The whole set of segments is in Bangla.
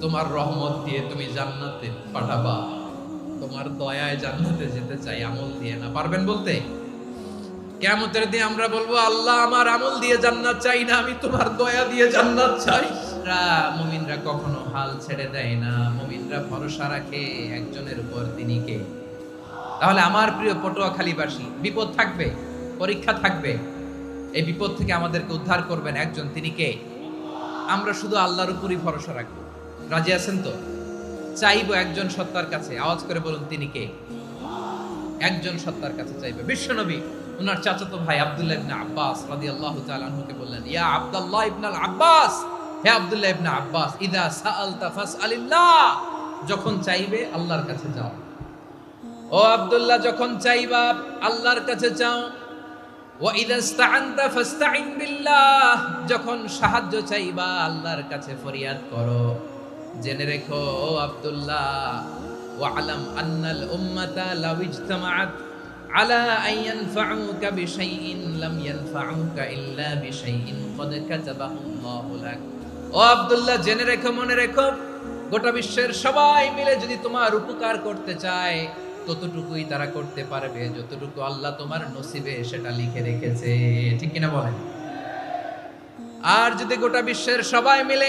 তোমার রহমত দিয়ে তুমি জান্নাতে পাঠাবা। তোমার দয়ায় জান্নাতে যেতে চাই, আমল দিয়ে না। পারবেন বলতে? কেমতের দিয়ে আমরা বলব, আল্লাহ আমার আমল দিয়ে জান্নাত চাই না, আমি তোমার দয়া দিয়ে জান্নাত চাই। মুমিনরা কখনো হাল ছেড়ে দেয় না। মুমিনরা ভরসা রাখে একজনের উপর তিনি কে? তাহলে আমার প্রিয় পটুয়াখালীবাসী, বিপদ থাকবে? পরীক্ষা থাকবে? এই বিপদ থেকে আমাদেরকে উদ্ধার করবেন একজন, তিনি কে? আমরা শুধু আল্লাহর উপরই ভরসা রাখব। রাজি আছেন তো? চাইব একজন সত্তার কাছে। আওয়াজ করে বলুন, তিনি কে? একজন সত্তার কাছে চাইবে। বিশ্বনবী ওনার চাচাতো ভাই আব্দুল্লাহ ইবনে আব্বাস রাদিয়াল্লাহু তাআলা আনহুকে বললেন, ইয়া আব্দুল্লাহ ইবনে আল আব্বাস, হে আব্দুল্লাহ ইবনে আব্বাস, ইদা সাআলতা ফাসআলিল্লাহ। যখন চাইবে, আল্লাহর কাছে যাও। ও আব্দুল্লাহ, যখন চাইবা, আল্লাহর কাছে যাও। ওয়া ইদা ইসতাআনতা ফাসতাইন বিল্লাহ, যখন সাহায্য চাইবা, আল্লাহর কাছে ফরিয়াদ করো। জেনে রেখো, ও আব্দুল্লাহ, ওয়ালাম আন্নাল উম্মাতা লাউ ইজতামাআত আলা আন ইয়ানফাউকা বিশাইইন, লাম ইয়ানফাউকা ইল্লা বিশাইইন ক্বাদ কাতাবাহু লাক। ও আব্দুল্লাহ, জেনে রেখো, মনে রেখো, গোটা বিশ্বের সবাই মিলে যদি তোমার উপকার করতে চায়, ততটুকুই তারা করতে পারবে, যতটুকু আল্লাহ তোমার নসিবে সেটা লিখে রেখেছে। ঠিক কিনা বলেন? আর যদি গোটা বিশ্বের সবাই মিলে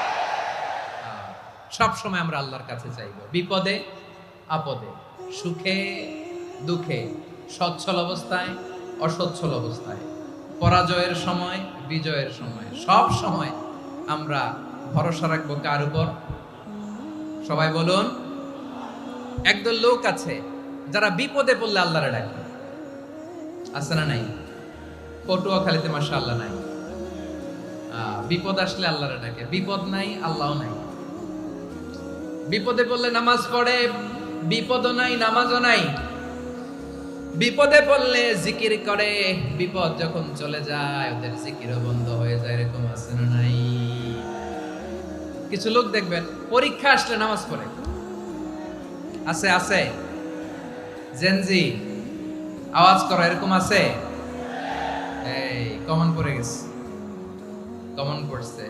সব সময় আমরা আল্লাহর কাছে চাইব। বিপদে, আপদে, সুখে, দুঃখে, সচ্ছল অবস্থায়, অসচ্ছল অবস্থায়, পরাজয়ের সময়, বিজয়ের সময়, সব সময় আমরা ভরসা রাখব কার উপর? সবাই বলুন, একদল লোক আছে যারা বিপদে পড়লে আল্লাহরে ডাকে। আছে না নাই? পটুয়াখালীতে মাসা আল্লাহ নাই বিপদ আসলে আল্লাহরে ডাকে। বিপদ নাই আল্লাহ নাই। বিপদে পড়লে নামাজ পড়ে, বিপদও নাই, নামাজও নাই। বিপদে পড়লে জিকির করে, বিপদ যখন চলে যায়, ওদের জিকিরও বন্ধ হয়ে যায়, এরকম আছে না নাই? কিছু লোক দেখবেন, পরীক্ষা আসলে নামাজ পড়ে। আছে আছে। জেনজি আওয়াজ করো, এরকম আছে? এই কমন পড়ে গেছে। কমন পড়ছে।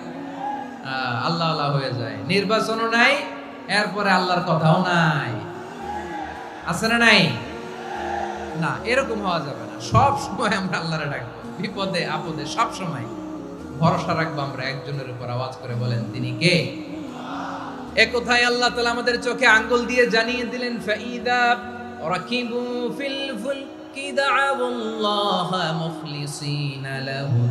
আল্লাহ আল্লাহ হয়ে যায়। নির্বাচনও নাই, এরপরে আল্লাহর কথাও নাই। আছে না নাই? না, এরকম হওয়া যাবে না। সব সময় আমরা আল্লাহরে ডাকবো। বিপদে, আপদে, সব সময়। ভরসা রাখব আমরা, একজনের উপর আওয়াজ করে বলেন, তিনি কে? এ কোথায় আল্লাহ তাআলা আমাদের চোখে আঙ্গুল দিয়ে জানিয়ে দিলেন, ফাইদা রাকিবু ফিল ফুলকি দাআউল্লাহ মুখলিসিনা লাহুদ্দিন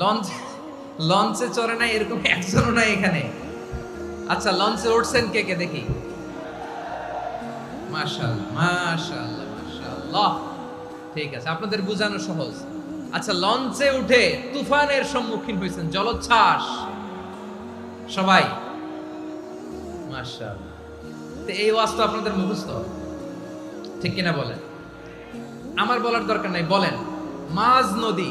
লঞ্চ, লঞ্চে চড়ে নাই, এরকম একজনও নাই এখানে। আচ্ছা লঞ্চে উঠছেন কে কে দেখি? মাশাআল্লাহ মাশাআল্লাহ মাশাআল্লাহ ঠিক আছে, আপনাদের বোঝানো সহজ। আচ্ছা লঞ্চে উঠে তুফানের সম্মুখীন হয়েছেন, জলোচ্ছ্বাস। সবাই? মাশাআল্লাহ তো এই ওয়াজ তো আপনাদের মুখস্থ। ঠিক কিনা বলেন? আমার বলার দরকার নাই, বলেন। মাঝ নদী।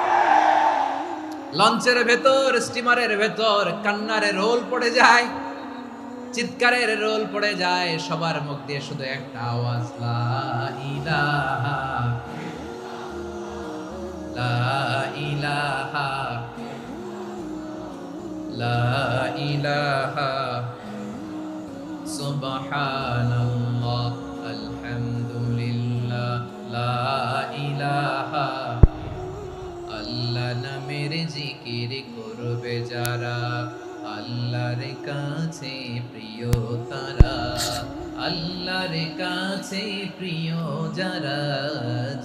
লঞ্চের ভেতর স্টিমারের ভেতর, কান্নারে রোল পড়ে যায়, চিৎকারের রোল পড়ে যায়, সবার মুখ দিয়ে শুধু একটা আওয়াজ, লা ইলাহা লা ইলাহা লা ইলাহা কাছে প্রিয় তারা, আল্লাহর কাছে প্রিয় যারা,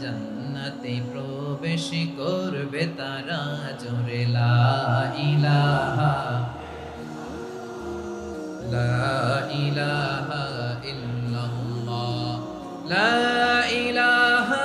জান্নাতে প্রবেশ করবে তারা জোরে, লা ইলাহা লা ইলাহা লা ইলাহা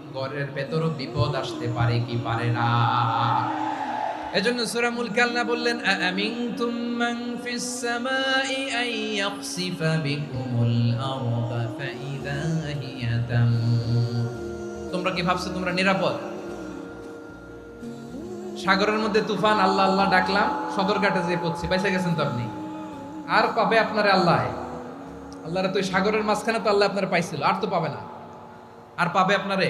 ঘরের ভেতরও বিপদ আসতে পারে কি পারে না। এজন্য সূরা মুলক আল্লাহ বললেন, আমিনতুম মান ফিস সামাই আন ইয়াখসিফা বিকুমুল আরদা ফাইদা হিয়া তামুর তোমরা কি ভাবছ তোমরা নিরাপদ? সাগরের মধ্যে তুফান, আল্লাহ আল্লাহ ডাকলাম, সদরঘাটে যে পড়ছি বাইসে গেছেন তো আপনি? আর পাবে আপনার আল্লাহ? আল্লাহরে তো সাগরের মাঝখানে তো আল্লাহ আপনার পাইছিল, আর তো পাবে না। আর পাবে আপনারে?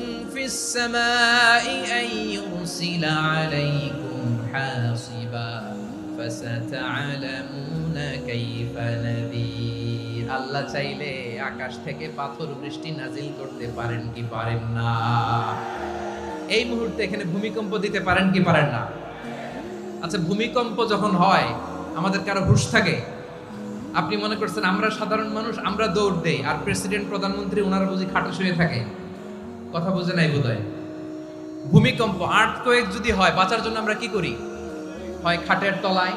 في السماء أن يرسل عليكم حاصبا فستعلمون كيف نذير আল্লাহ চাইলে আকাশ থেকে পাথর বৃষ্টি নাজিল করতে পারেন কি পারেন না এই মুহূর্তে এখানে ভূমিকম্প দিতে পারেন কি পারেন না আচ্ছা ভূমিকম্প যখন হয় আমাদের কারো হুশ থাকে আপনি মনে করছেন আমরা সাধারণ মানুষ আমরা দৌড় দেই আর প্রেসিডেন্ট প্রধানমন্ত্রী ওনারা বুঝি খাটে শুয়ে থাকে কথা বুঝে নাই বোধহয়। ভূমিকম্প আর্থ কয়েক যদি হয়, বাঁচার জন্য আমরা কি করি? হয় খাটের তলায়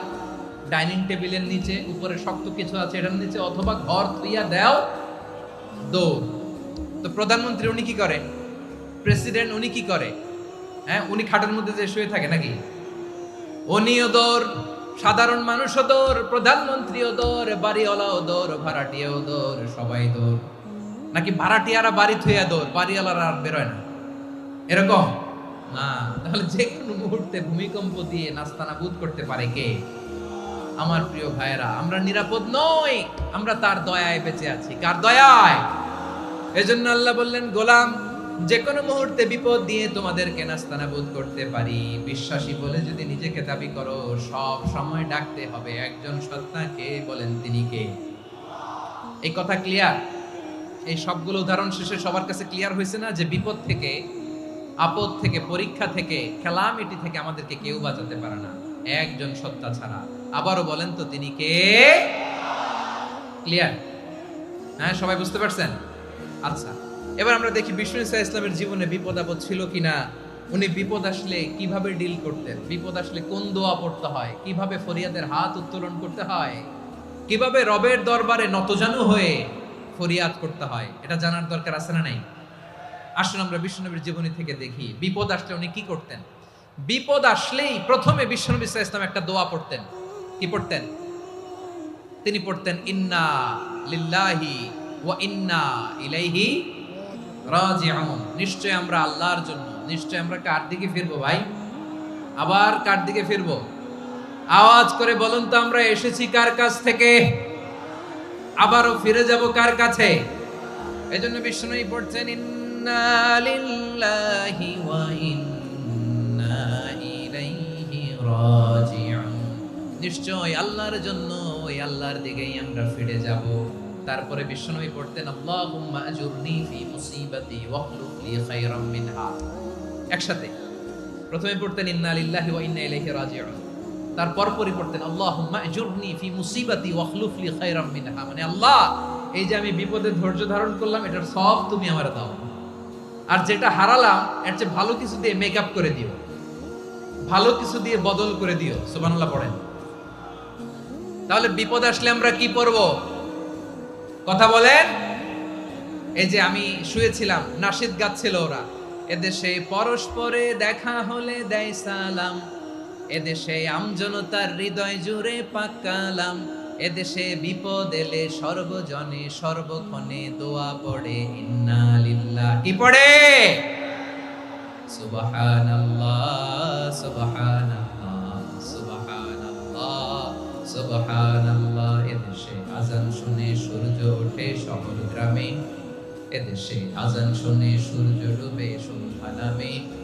ডাইনিং টেবিলের নিচে, উপরে শক্ত কিছু আছে এটার নিচে, অথবা ঘর থুইয়া দেও, দৌড়। তো প্রধানমন্ত্রী উনি কি করে? প্রেসিডেন্ট উনি কি করে? হ্যাঁ উনি খাটের মধ্যে যে শুয়ে থাকে নাকি? উনিও দৌড়, সাধারণ মানুষও দৌড়, প্রধানমন্ত্রীও দৌড়, বাড়িওয়ালাও দৌড়, ভাড়াটিয়াও দৌড়, সবাই দৌড়। নাকি ভাড়াটিয়ারা বাড়ি থুইয়া দৌড়, বাড়িওয়ালারা আর বেরোয় না? এরকম? না, তাহলে যে কোনো মুহূর্তে ভূমিকম্প দিয়ে নাস্তানাবুদ করতে পারে কে? আমার প্রিয় ভাইয়েরা, আমরা নিরাপদ নই, আমরা তার দয়ায় বেঁচে আছি। কার দয়ায়? এজন্য আল্লাহ বললেন, গোলাম, যে কোনো মুহূর্তে বিপদ দিয়ে তোমাদেরকে নাস্তানাবুদ করতে পারি। বিশ্বাসী বলে যদি নিজেকে দাবি করো, সব সময় ডাকতে হবে। একজন সত্তাকে বলেন তিনি কে? এই কথা ক্লিয়ার এই সবগুলো উদাহরণ শেষে সবার কাছে ক্লিয়ার হয়েছে না যে বিপদ থেকে, আপদ থেকে, পরীক্ষা থেকে, খেলামিটি থেকে আমাদেরকে কেউ বাঁচাতে পারে না। একজন সত্তা ছাড়া। আবারও বলেন তো, তিনি কে? ক্লিয়ার হ্যাঁ সবাই বুঝতে পারছেন? আচ্ছা এবার আমরা দেখি বিষ্ণু ইসা ইসলামের জীবনে বিপদ আপদ ছিল কিনা। উনি বিপদ আসলে কীভাবে ডিল করতেন? বিপদ আসলে কোন দোয়া পড়তে হয়? কীভাবে ফরিয়াদের হাত উত্তোলন করতে হয়? কীভাবে রবের দরবারে নতজানু হয়ে ফরিয়াদ করতে হয়। এটা জানার দরকার আছে না নাই? আসুন আমরা বিষ্ণুনবীর জীবনী থেকে দেখি। বিপদ আসলে উনি কি করতেন? বিপদ আসলেই প্রথমে বিষ্ণুনবী ইসা ইসলাম একটা দোয়া পড়তেন। কি পড়তেন? তিনি পড়তেন, ইন্না লিল্লাহি ওয়া ইন্না ইলাইহি রাজিউন। নিশ্চয় আমরা আল্লাহর জন্য নিশ্চয় আমরা কার দিকে ফিরবো ভাই? আবার কার দিকে ফিরবো? আওয়াজ করে বলুন তো, আমরা এসেছি কার কাছ থেকে? আবারও ফিরে যাব কার কাছে? এজন্য বিষ্ণুই পড়ছেন, ইন্না লিল্লাহি ওয়া ইন্না ইলাইহি রাজিউন। নিশ্চয় আল্লাহর জন্য ওই আল্লাহর দিকেই আমরা ফিরে যাব। তারপরে বিশ্বনবী পড়তেন, আল্লাহুম্মা আজুরনি ফি মুসিবাতি ওয়াখলুফ লি খায়রাম মিনহা। একসাথে প্রথমে পড়তেন, ইন্না লিল্লাহি ওয়া ইন্না ইলাইহি রাজিউন। তারপর পরে পড়তেন আল্লাহুম্মা আজুরনি ফি মুসিবাতি ওয়াখলুফ লি খায়রাম মিনহা। মানে আল্লাহ, এই যে আমি বিপদে ধৈর্য ধারণ করলাম, এটার সব তুমি আমার দাও। আর যেটা হারালাম, এর চেয়ে ভালো কিছু দিয়ে মেকআপ করে দিও। ভালো কিছু দিয়ে বদল করে দিও। সুবহানাল্লাহ পড়েন। তাহলে বিপদ আসলে আমরা কি পড়ব? কথা বলেন। এই যে আমি শুয়েছিলাম, নাসিদ গাচ্ছিল ওরা। এদেশে পরস্পরে দেখা হলে দেয় সালাম। এদেশে আমজনতার হৃদয় জুড়ে পাকালাম এদেশে বিপদ এলে সর্বজনে সর্বক্ষণে দোয়া পড়ে, ইন্না লিল্লাহ। কি পড়ে? সুবহানাল্লাহ সুবহানাল্লাহ সুবহানাল্লাহ সুবহানাল্লাহ। এদেশে আজান শুনে সূর্য ওঠে শহর গ্রামে। এদেশে আজান শুনে সূর্য ডুবে সন্ধ্যা নামে।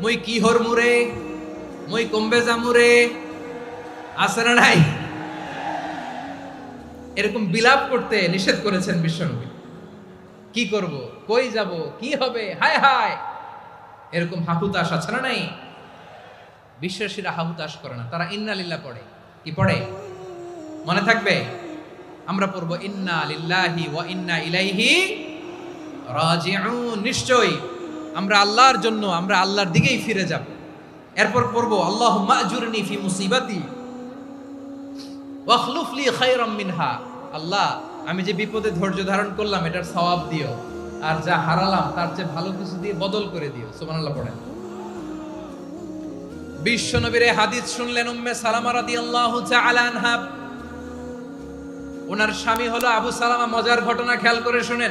মুই কি হরমু রে মুই কমবে জামু রে আছে না নাই? এরকম বিলাপ করতে নিষেধ করেছেন বিশ্বনবী। কি করব? কই যাব? কি হবে? হায় হায়! এরকম হাহুতাশ আছে না নাই? বিশ্বাসীরা হাহুতাশ করে না। তারা ইন্নালিল্লাহ পড়ে। কি পড়ে? মনে থাকবে? আমরা পড়ব, ইন্না লিল্লাহি ওয়া ইন্না ইলাইহি রাজিউন। নিশ্চয়ই। আমরা আল্লাহর জন্য, আমরা আল্লাহর দিকেই ফিরে যাব। এরপর পড়ব আল্লাহ মাজুরনি ফি মুসিবাতি ওয়াখলুফলি খায়রাম মিনহা। আল্লাহ, আমি যে বিপদে ধৈর্য ধারণ করলাম, এটার সওয়াব দিও। আর যা হারালাম, তার চেয়ে ভালো কিছু দিয়ে বদল করে দিও। সুবহানাল্লাহ পড়েন। বিশ্ব নবীর হাদিস শুনলেন উম্মে সালামা রাদিয়াল্লাহু তাআলা আনহা। ওনার স্বামী হলো আবু সালামা, মজার ঘটনা খেয়াল করে শুনেন।